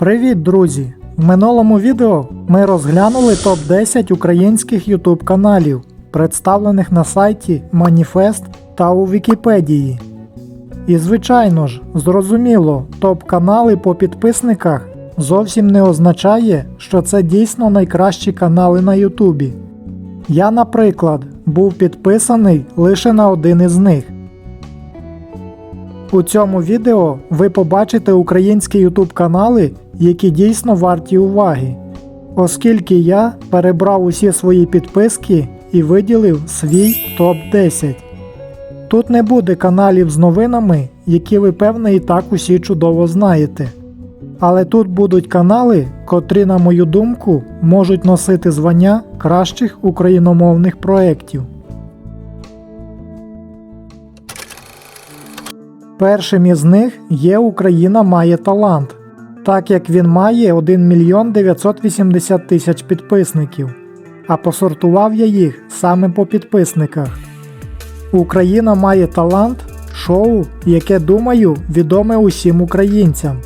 Привіт, друзі! В минулому відео ми розглянули топ-10 українських YouTube каналів, представлених на сайті Маніфест та у Вікіпедії. І звичайно ж, зрозуміло, топ-канали по підписниках зовсім не означає, що це дійсно найкращі канали на Ютубі. Я, наприклад, був підписаний лише на один із них. У цьому відео ви побачите українські YouTube канали, які дійсно варті уваги, оскільки я перебрав усі свої підписки і виділив свій топ-10. Тут не буде каналів з новинами, які ви певне і так усі чудово знаєте. Але тут будуть канали, котрі, на мою думку, можуть носити звання кращих україномовних проєктів. Першим із них є Україна має талант, так як він має 1 мільйон 980 тисяч підписників, а посортував я їх саме по підписниках. Україна має талант шоу, яке, думаю, відоме усім українцям,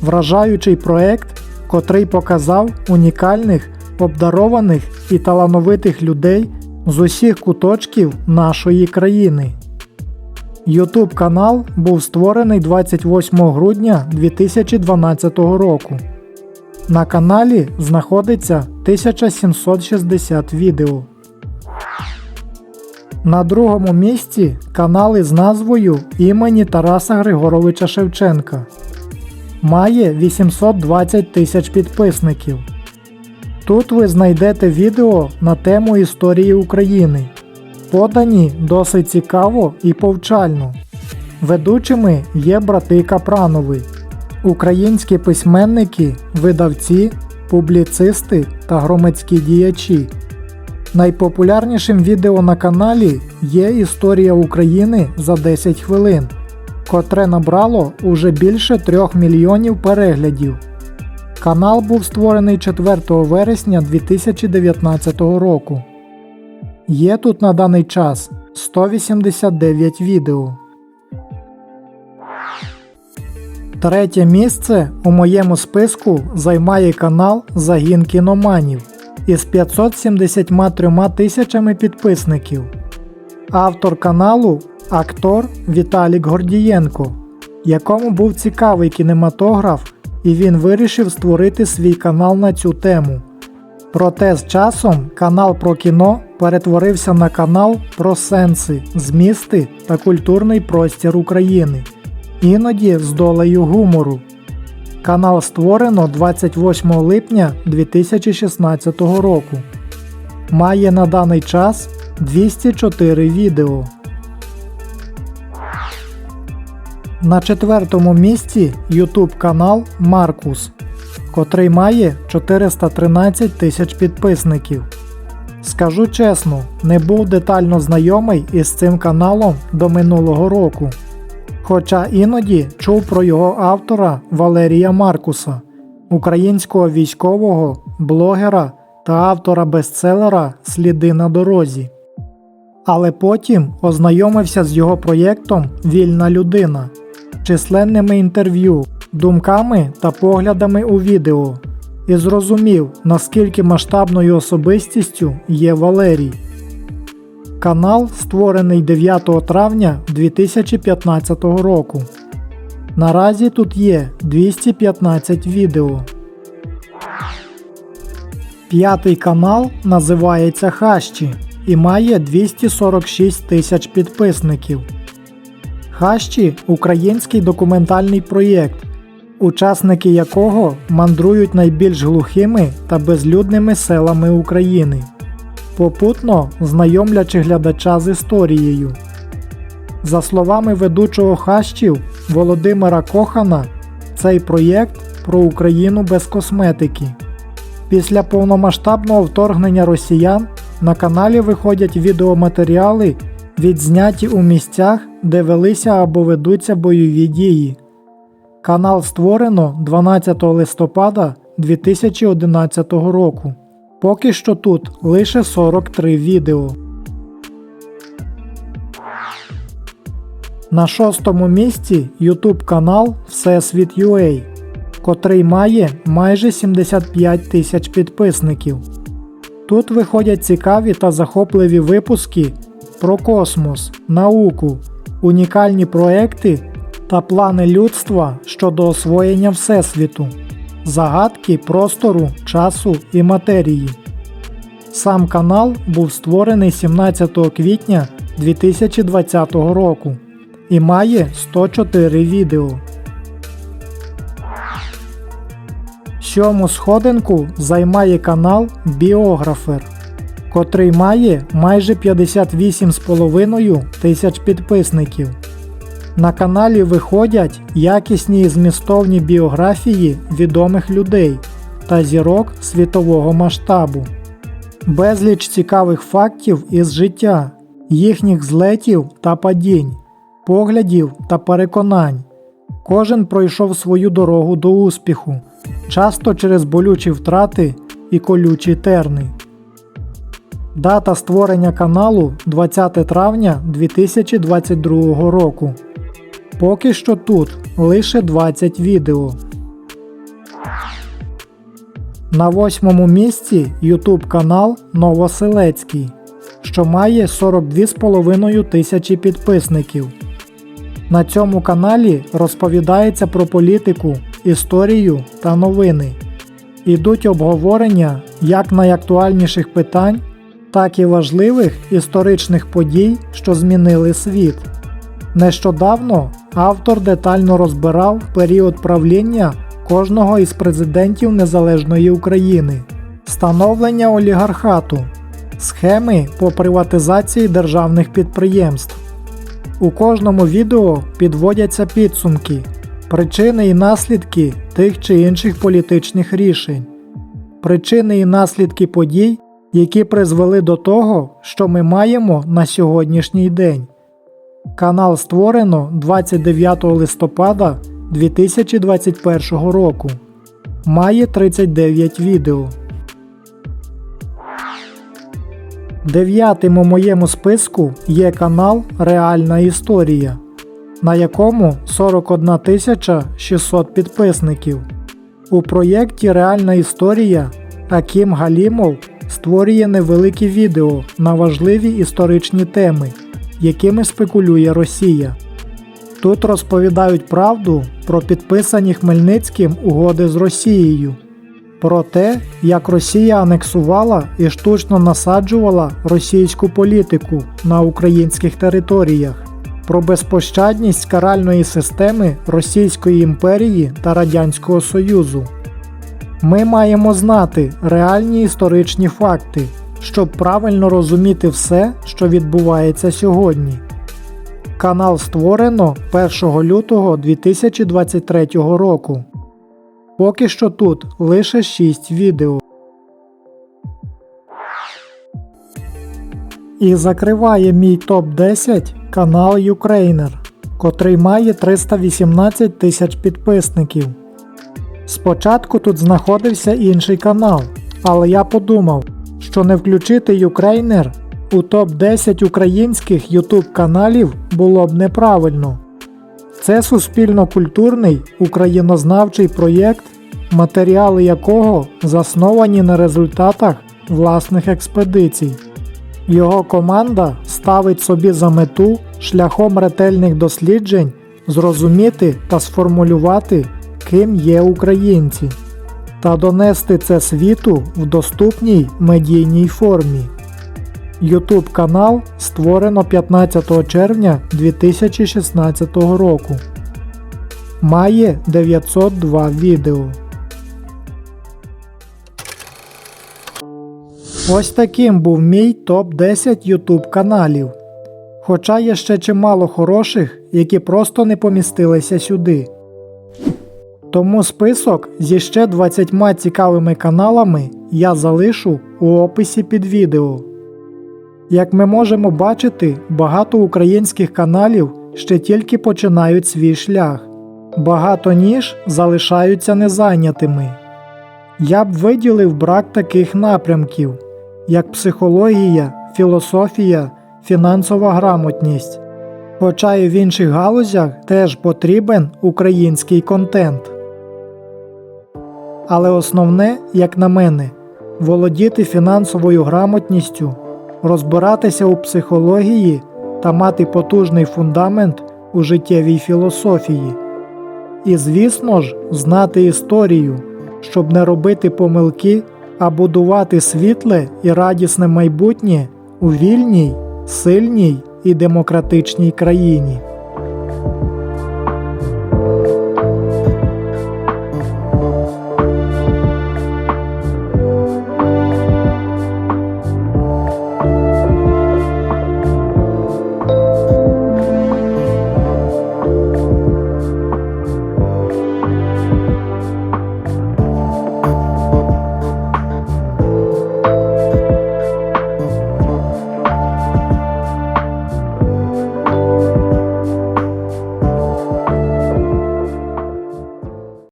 вражаючий проект, котрий показав унікальних, обдарованих і талановитих людей з усіх куточків нашої країни. YouTube канал був створений 28 грудня 2012 року. На каналі знаходиться 1760 відео. На другому місці канали з назвою імені Тараса Григоровича Шевченка. Має 820 тисяч підписників. Тут ви знайдете відео на тему історії України. Подані досить цікаво і повчально. Ведучими є брати Капранови, українські письменники, видавці, публіцисти та громадські діячі. Найпопулярнішим відео на каналі є Історія України за 10 хвилин, котре набрало уже більше 3 мільйонів переглядів. Канал був створений 4 вересня 2019 року. Є тут на даний час 189 відео. Третє місце у моєму списку займає канал Загін кіноманів із 573 тисячами підписників. Автор каналу актор Віталік Гордієнко, якому був цікавий кінематограф, і він вирішив створити свій канал на цю тему. Проте з часом канал про кіно перетворився на канал про сенси, змісти та культурний простір України, іноді з долею гумору. Канал створено 28 липня 2016 року. Має на даний час 204 відео. На четвертому місці YouTube канал Маркус, котрий має 413 тисяч підписників. Скажу чесно, не був детально знайомий із цим каналом до минулого року. Хоча іноді чув про його автора Валерія Маркуса, українського військового, блогера та автора бестселера Сліди на дорозі. Але потім ознайомився з його проєктом Вільна людина, численними інтерв'ю, думками та поглядами у відео і зрозумів, наскільки масштабною особистістю є Валерій. Канал створений 9 травня 2015 року. Наразі тут є 215 відео. П'ятий канал називається Хащі і має 246 тисяч підписників. Хащі український документальний проєкт, учасники якого мандрують найбільш глухими та безлюдними селами України, попутно знайомлячи глядача з історією. За словами ведучого хащів Володимира Кохана, цей проєкт про Україну без косметики. Після повномасштабного вторгнення росіян на каналі виходять відеоматеріали, відзняті у місцях, де велися або ведуться бойові дії. Канал створено 12 листопада 2011 року. Поки що тут лише 43 відео. На шостому місці YouTube канал Всесвіт.UA, котрий має майже 75 тисяч підписників. Тут виходять цікаві та захопливі випуски про космос, науку, унікальні проекти та плани людства щодо освоєння Всесвіту, загадки простору, часу і матерії. Сам канал був створений 17 квітня 2020 року і має 104 відео. Сьому сходинку займає канал Біографер, котрий має майже 58,5 тисяч підписників. На каналі виходять якісні і змістовні біографії відомих людей та зірок світового масштабу, безліч цікавих фактів із життя, їхніх злетів та падінь, поглядів та переконань. Кожен пройшов свою дорогу до успіху, часто через болючі втрати і колючі терни. Дата створення каналу 20 травня 2022 року. Поки що тут лише 20 відео. На восьмому місці YouTube канал Новоселецький, що має 42,5 тисячі підписників. На цьому каналі розповідається про політику, історію та новини. Ідуть обговорення як найактуальніших питань, так і важливих історичних подій, що змінили світ. Нещодавно автор детально розбирав період правління кожного із президентів Незалежної України, становлення олігархату, схеми по приватизації державних підприємств. У кожному відео підводяться підсумки, причини і наслідки тих чи інших політичних рішень, причини і наслідки подій, які призвели до того, що ми маємо на сьогоднішній день. Канал створено 29 листопада 2021 року. Має 39 відео. Дев'ятим у моєму списку є канал Реальна Історія, на якому 41 600 підписників. У проєкті Реальна історія Акім Галімов створює невеликі відео на важливі історичні теми, якими спекулює Росія. Тут розповідають правду про підписані Хмельницьким угоди з Росією, про те, як Росія анексувала і штучно насаджувала російську політику на українських територіях, про безпощадність каральної системи Російської імперії та Радянського Союзу. Ми маємо знати реальні історичні факти, щоб правильно розуміти все, що відбувається сьогодні. Канал створено 1 лютого 2023 року. Поки що тут лише 6 відео. І закриває мій топ 10 канал Юкрейнер, котрий має 318 тисяч підписників. Спочатку тут знаходився інший канал, але я подумав, що не включити Юкрейнер у топ 10 українських YouTube каналів було б неправильно. Це суспільно-культурний українознавчий проєкт, матеріали якого засновані на результатах власних експедицій. Його команда ставить собі за мету шляхом ретельних досліджень зрозуміти та сформулювати, ким є українці, та донести це світу в доступній медійній формі. YouTube канал створено 15 червня 2016 року. Має 902 відео. Ось таким був мій топ 10 YouTube каналів. Хоча є ще чимало хороших, які просто не помістилися сюди. Тому список зі ще 20 цікавими каналами я залишу у описі під відео. Як ми можемо бачити, багато українських каналів ще тільки починають свій шлях, багато ніж залишаються незайнятими. Я б виділив брак таких напрямків, як психологія, філософія, фінансова грамотність. Хоча і в інших галузях теж потрібен український контент. Але основне, як на мене, володіти фінансовою грамотністю, розбиратися у психології та мати потужний фундамент у життєвій філософії. І, звісно ж, знати історію, щоб не робити помилки, а будувати світле і радісне майбутнє у вільній, сильній і демократичній країні.